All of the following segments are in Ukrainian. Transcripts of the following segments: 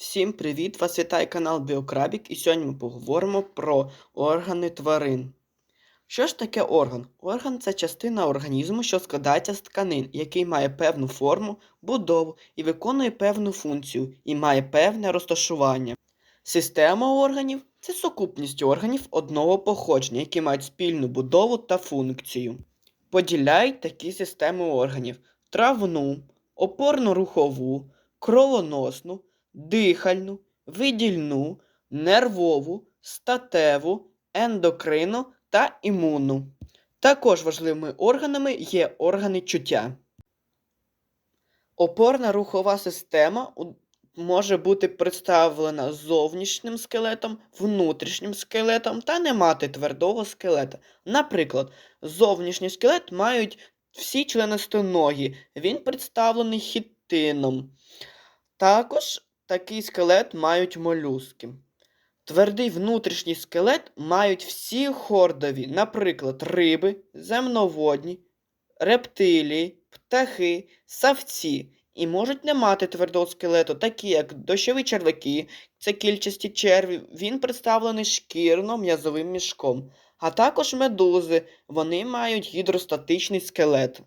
Всім привіт! Вас вітає канал Біокрабік, і сьогодні ми поговоримо про органи тварин. Що ж таке орган? Орган це частина організму, що складається з тканин, який має певну форму, будову і виконує певну функцію, і має певне розташування. Система органів це сукупність органів одного походження, які мають спільну будову та функцію. Поділяють такі системи органів: травну, опорно-рухову, кровоносну, дихальну, видільну, нервову, статеву, ендокрину та імунну. Також важливими органами є органи чуття. Опорна рухова система може бути представлена зовнішнім скелетом, внутрішнім скелетом та не мати твердого скелета. Наприклад, зовнішній скелет мають всі членистоногі, він представлений хітином. Також такий скелет мають молюски. Твердий внутрішній скелет мають всі хордові, наприклад, риби, земноводні, рептилії, птахи, савці, і можуть не мати твердого скелету, такі як дощові червяки, це кільчасті черві, він представлений шкірно-м'язовим мішком, а також медузи, вони мають гідростатичний скелет.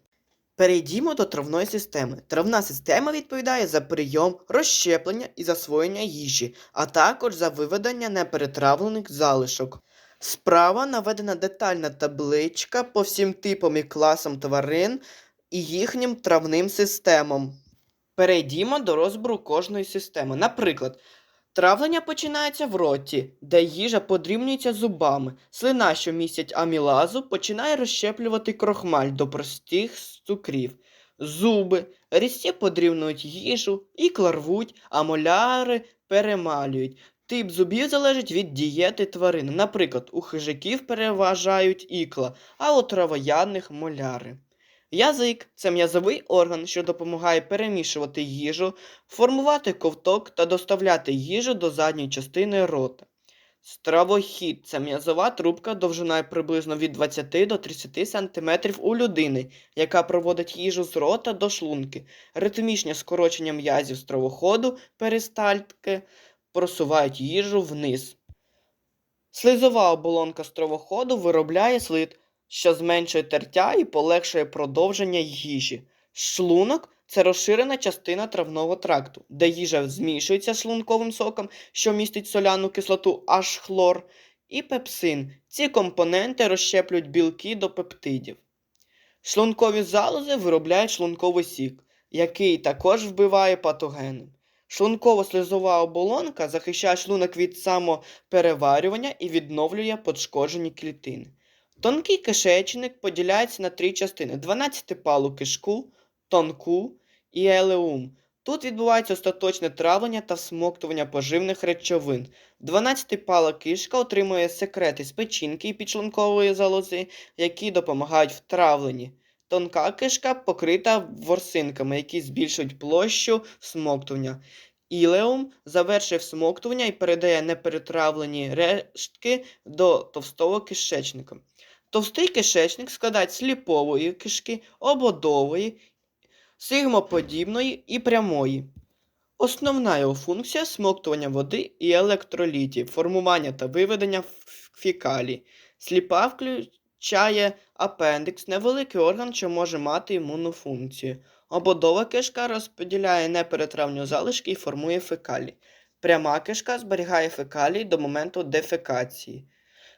Перейдімо до травної системи. Травна система відповідає за прийом, розщеплення і засвоєння їжі, а також за виведення неперетравлених залишок. Справа наведена детальна табличка по всім типам і класам тварин і їхнім травним системам. Перейдімо до розбору кожної системи. Наприклад, травлення починається в роті, де їжа подрібнюється зубами. Слина, що містять амілазу, починає розщеплювати крохмаль до простих цукрів. Зуби, різці подрібнюють їжу, ікла рвуть, а моляри перемалюють. Тип зубів залежить від дієти тварини. Наприклад, у хижаків переважають ікла, а у травоядних моляри. Язик це м'язовий орган, що допомагає перемішувати їжу, формувати ковток та доставляти їжу до задньої частини рота. Стравохід це м'язова трубка довжиною приблизно від 20 до 30 см у людини, яка проводить їжу з рота до шлунки. Ритмічне скорочення м'язів стравоходу перистальтики просувають їжу вниз. Слизова оболонка стравоходу виробляє слид, що зменшує тертя і полегшує продовження їжі. Шлунок це розширена частина травного тракту, де їжа змішується з шлунковим соком, що містить соляну кислоту аж хлор, і пепсин. Ці компоненти розщеплюють білки до пептидів. Шлункові залози виробляють шлунковий сік, який також вбиває патогени. Шлунково-слизова оболонка захищає шлунок від самопереварювання і відновлює пошкоджені клітини. Тонкий кишечник поділяється на три частини: 12-палу кишку, тонку і елеум. Тут відбувається остаточне травлення та всмоктування поживних речовин. 12-пала кишка отримує секрети з печінки і підшлункової залози, які допомагають в травленні. Тонка кишка покрита ворсинками, які збільшують площу всмоктування. Ілеум завершує всмоктування і передає неперетравлені рештки до товстого кишечника. Товстий кишечник складається сліпової кишки, ободової, сигмоподібної і прямої. Основна його функція смоктування води і електролітів, формування та виведення фікалій. Сліпа включає апендикс, невеликий орган, що може мати імунну функцію. Ободова кишка розподіляє неперетравні залишки і формує фекалії. Пряма кишка зберігає фекалії до моменту дефекації.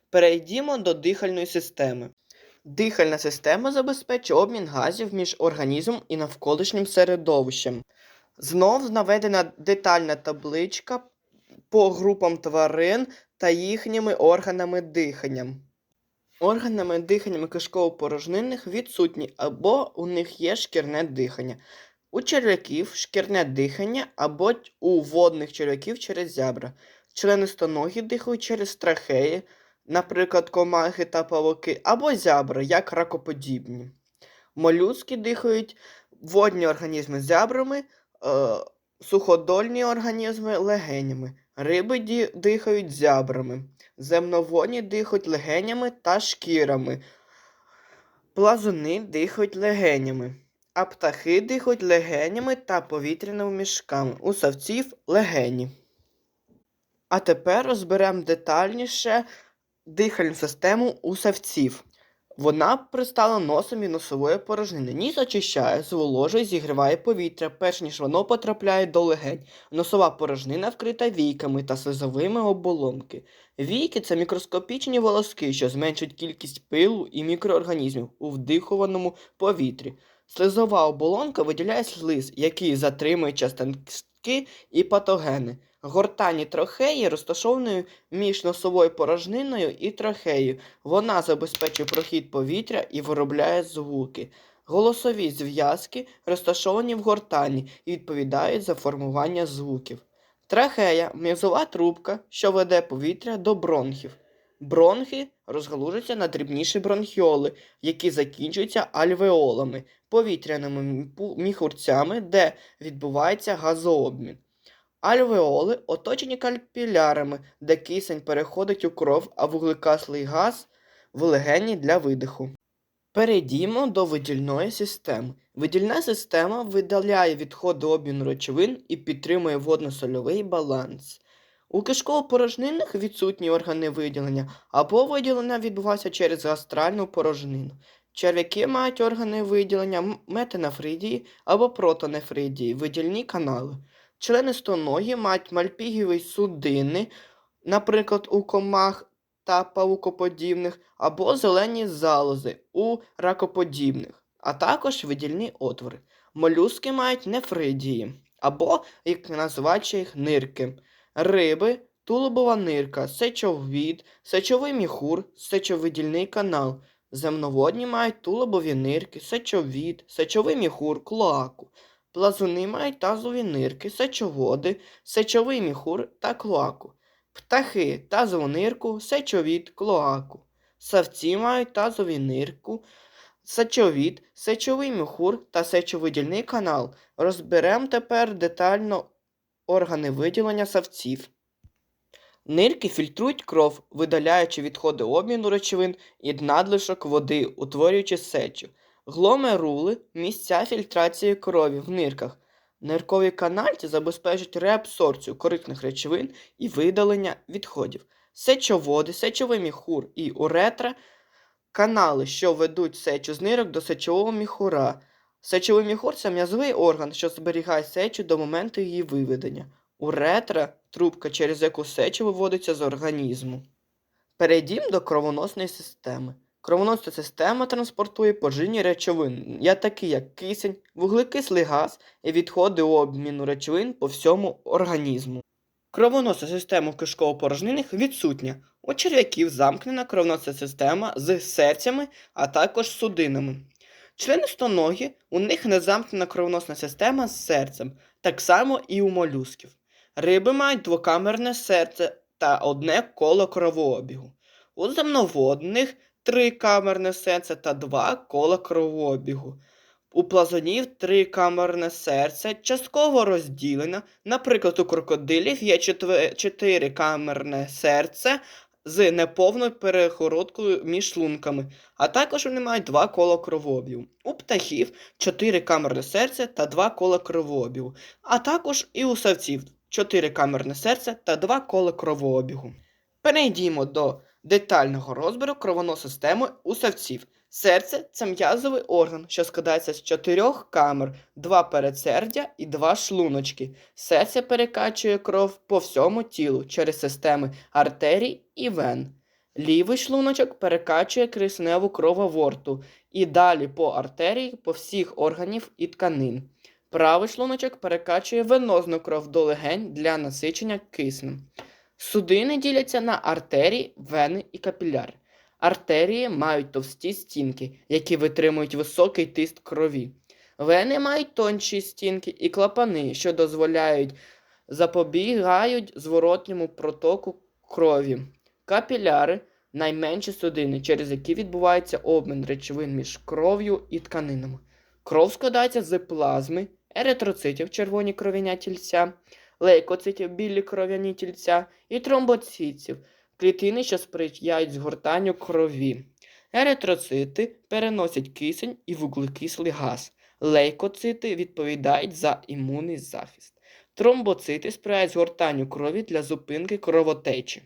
Перейдімо до дихальної системи. Дихальна система забезпечує обмін газів між організмом і навколишнім середовищем. Знов наведена детальна табличка по групам тварин та їхніми органами дихання. Органами дихання кишково-порожнинних відсутні або у них є шкірне дихання. У черв'яків шкірне дихання або у водних черв'яків через зябра. Членистоногі дихають через трахеї, наприклад, комахи та павуки, або зябра, як ракоподібні. Молюски дихають водні організми зябрами, е, суходольні організми легенями. Риби дихають зябрами. Земноводні дихають легенями та шкірами. Плазуни дихають легенями, а птахи дихають легенями та повітряними мішками. У савців легені. А тепер розберемо детальніше дихальну систему у савців. Вона пристала носом і носової порожнини. Ніс очищає, зволожує, зігріває повітря, перш ніж воно потрапляє до легень. Носова порожнина вкрита війками та слизовими оболонки. Війки це мікроскопічні волоски, що зменшують кількість пилу і мікроорганізмів у вдихуваному повітрі. Слизова оболонка виділяє слиз, який затримує частинки і патогени. Гортані трохеї розташовані між носовою порожниною і трахеєю. Вона забезпечує прохід повітря і виробляє звуки. Голосові зв'язки розташовані в гортані і відповідають за формування звуків. Трахея м'язова трубка, що веде повітря до бронхів. Бронхи розгалужуються на дрібніші бронхіоли, які закінчуються альвеолами, повітряними міхурцями, де відбувається газообмін. Альвеоли оточені капілярами, де кисень переходить у кров, а вуглекислий газ в легені для видиху. Перейдімо до видільної системи. Видільна система видаляє відходи обміну речовин і підтримує водно-сольовий баланс. У кишково-порожнинах відсутні органи виділення або виділення відбувається через гастральну порожнину. Черв'яки мають органи виділення метанафридії або протонефридії, видільні канали. Члени стоногі мають мальпігіві судини, наприклад, у комах та паукоподібних, або зелені залози у ракоподібних, а також видільні отвори. Молюски мають нефридії, або, як називають їх, нирки. Риби, тулубова нирка, сечовід, сечовий міхур, сечовидільний канал. Земноводні мають тулубові нирки, сечовід, сечовий міхур, клоаку. Плазуни мають тазові нирки, сечоводи, сечовий міхур та клоаку. Птахи тазову нирку, сечовід, клоаку. Савці мають тазові нирку, сечовід, сечовий міхур та сечовидільний канал. Розберемо тепер детально органи виділення савців. Нирки фільтрують кров, видаляючи відходи обміну речовин і надлишок води, утворюючи сечу. Гломерули місця фільтрації крові в нирках. Ниркові канальці забезпечують реабсорбцію корисних речовин і видалення відходів. Сечоводи, сечовий міхур і уретра канали, що ведуть сечу з нирок до сечового міхура. Сечовий міхур це м'язовий орган, що зберігає сечу до моменту її виведення. Уретра трубка, через яку сеча виводиться з організму. Перейдімо до кровоносної системи. Кровоносна система транспортує поживні речовини, такі як кисень, вуглекислий газ і відходи обміну речовин по всьому організму. Кровоносна система в кишково-порожнинах відсутня. У черв'яків замкнена кровоносна система з серцями, а також судинами. Члени стоногі, у них не замкнена кровоносна система з серцем, так само і у молюсків. Риби мають двокамерне серце та одне коло кровообігу. У земноводних трикамерне серце та два кола кровообігу. У плазунів трикамерне серце частково розділене. Наприклад, у крокодилів є чотирикамерне серце з неповною перегородкою між шлунками, а також вони мають два кола кровообігу. У птахів чотирикамерне серце та два кола кровообігу, а також і у савців чотирикамерне серце та два кола кровообігу. Перейдімо до детального розбору кровоносної системи у савців. Серце це м'язовий орган, що складається з чотирьох камер, два передсердя і два шлуночки. Серце перекачує кров по всьому тілу через системи артерій і вен. Лівий шлуночок перекачує кисневу кров аворту і далі по артерії по всіх органів і тканин. Правий шлуночок перекачує венозну кров до легень для насичення киснем. Судини діляться на артерії, вени і капіляри. Артерії мають товсті стінки, які витримують високий тиск крові. Вени мають тонші стінки і клапани, що дозволяють запобігають зворотньому протоку крові. Капіляри найменші судини, через які відбувається обмін речовин між кров'ю і тканинами. Кров складається з плазми, еритроцитів червоні кров'яні тільця, лейкоцитів білі кров'яні тільця і тромбоцитів, клітини, що сприяють згортанню крові. Еритроцити переносять кисень і вуглекислий газ. Лейкоцити відповідають за імунний захист. Тромбоцити сприяють згортанню крові для зупинки кровотечі.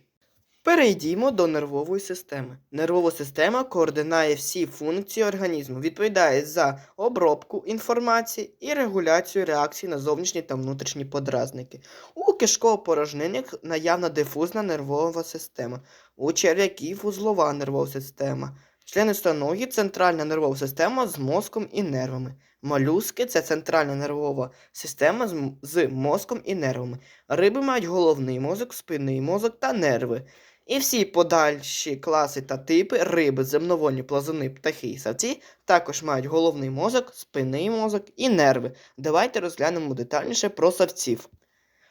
Перейдімо до нервової системи. Нервова система координує всі функції організму, відповідає за обробку інформації і регуляцію реакцій на зовнішні та внутрішні подразники. У кишково-порожнинах наявна дифузна нервова система, у черв'яків узлова нервова система, Члени членистоногі центральна нервова система з мозком і нервами. Молюски це центральна нервова система з мозком і нервами. Риби мають головний мозок, спинний мозок та нерви. І всі подальші класи та типи риби, земноводні, плазуни, птахи і савці також мають головний мозок, спинний мозок і нерви. Давайте розглянемо детальніше про савців.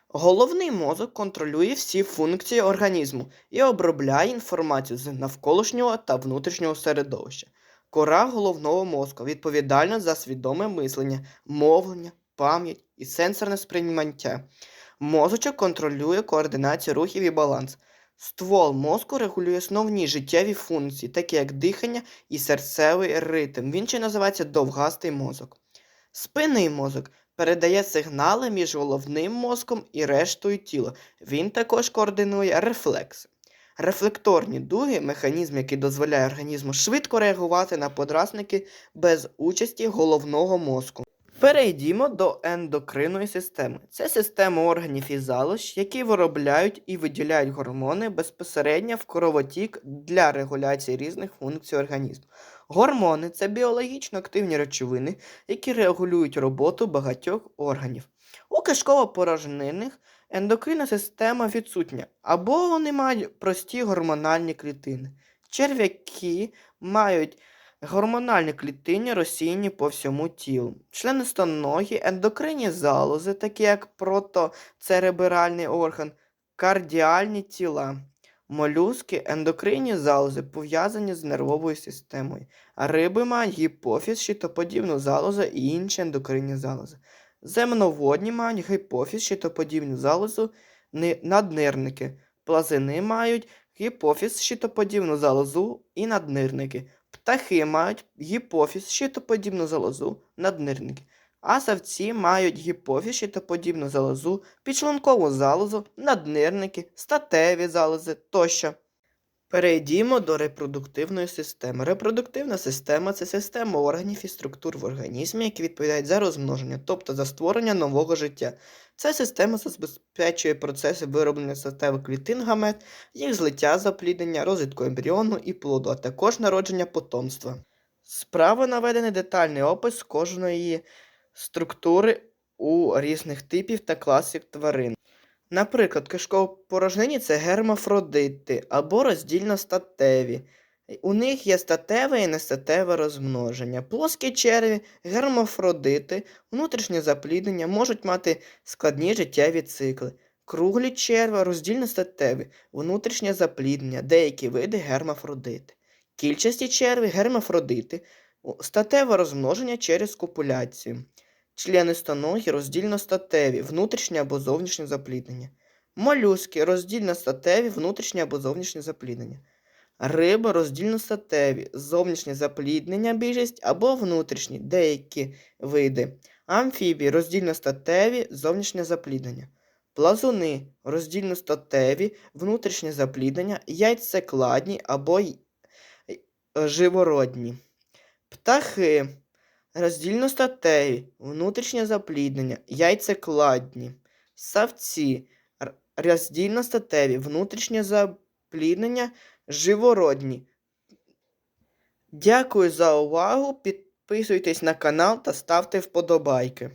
Головний мозок контролює всі функції організму і обробляє інформацію з навколишнього та внутрішнього середовища. Кора головного мозку відповідальна за свідоме мислення, мовлення, пам'ять і сенсорне сприйняття. Мозочок контролює координацію рухів і баланс. Ствол мозку регулює основні життєві функції, такі як дихання і серцевий ритм. Він ще називається довгастий мозок. Спинний мозок передає сигнали між головним мозком і рештою тіла. Він також координує рефлекси. Рефлекторні дуги механізм, який дозволяє організму швидко реагувати на подразники без участі головного мозку. Перейдімо до ендокринної системи. Це система органів і залоз, які виробляють і виділяють гормони безпосередньо в кровотік для регуляції різних функцій організму. Гормони це біологічно активні речовини, які регулюють роботу багатьох органів. У кишково-порожнинних ендокринна система відсутня, або вони мають прості гормональні клітини. Черв'яки мають гормональні клітини розсіяні по всьому тілу. Членистоногі ендокринні залози, такі як протоцеребральний орган, кардіальні тіла. Молюски ендокринні залози пов'язані з нервовою системою, риби мають гіпофіз, щитоподібну залозу і інші ендокринні залози. Земноводні мають гіпофіз, щитоподібну залозу, наднирники. Плазини мають гіпофіз, щитоподібну залозу і наднирники. Птахи мають гіпофіз, щитоподібну залозу, наднирники. А савці мають гіпофіз, щитоподібну залозу, підшлункову залозу, наднирники, статеві залози тощо. Перейдімо до репродуктивної системи. Репродуктивна система це система органів і структур в організмі, які відповідають за розмноження, тобто за створення нового життя. Ця система забезпечує процеси вироблення статевих клітин гамет, їх злиття запліднення, розвитку ембріону і плоду, а також народження потомства. Справа наведений детальний опис кожної структури у різних типів та класів тварин. Наприклад, кишково-порожнині це гермафродити або роздільно-статеві. У них є статеве і нестатеве розмноження. Плоскі черві, гермафродити, внутрішнє запліднення можуть мати складні життєві цикли. Круглі черви, роздільно-статеві, внутрішнє запліднення, деякі види гермафродити. Кільчасті черви, гермафродити, статеве розмноження через копуляцію. Членистоногі роздільно-статеві, внутрішнє або зовнішнє запліднення. Молюски роздільно-статеві, внутрішнє або зовнішнє запліднення. Риби роздільно-статеві, зовнішнє запліднення більшість або внутрішні, деякі види. Амфібії роздільно-статеві, зовнішнє запліднення. Плазуни роздільно-статеві, внутрішнє запліднення, яйцекладні або е, живородні. Птахи роздільно-статеві, внутрішнє запліднення, яйцекладні. Савці роздільно-статеві, внутрішнє запліднення, живородні. Дякую за увагу. Підписуйтесь на канал та ставте вподобайки.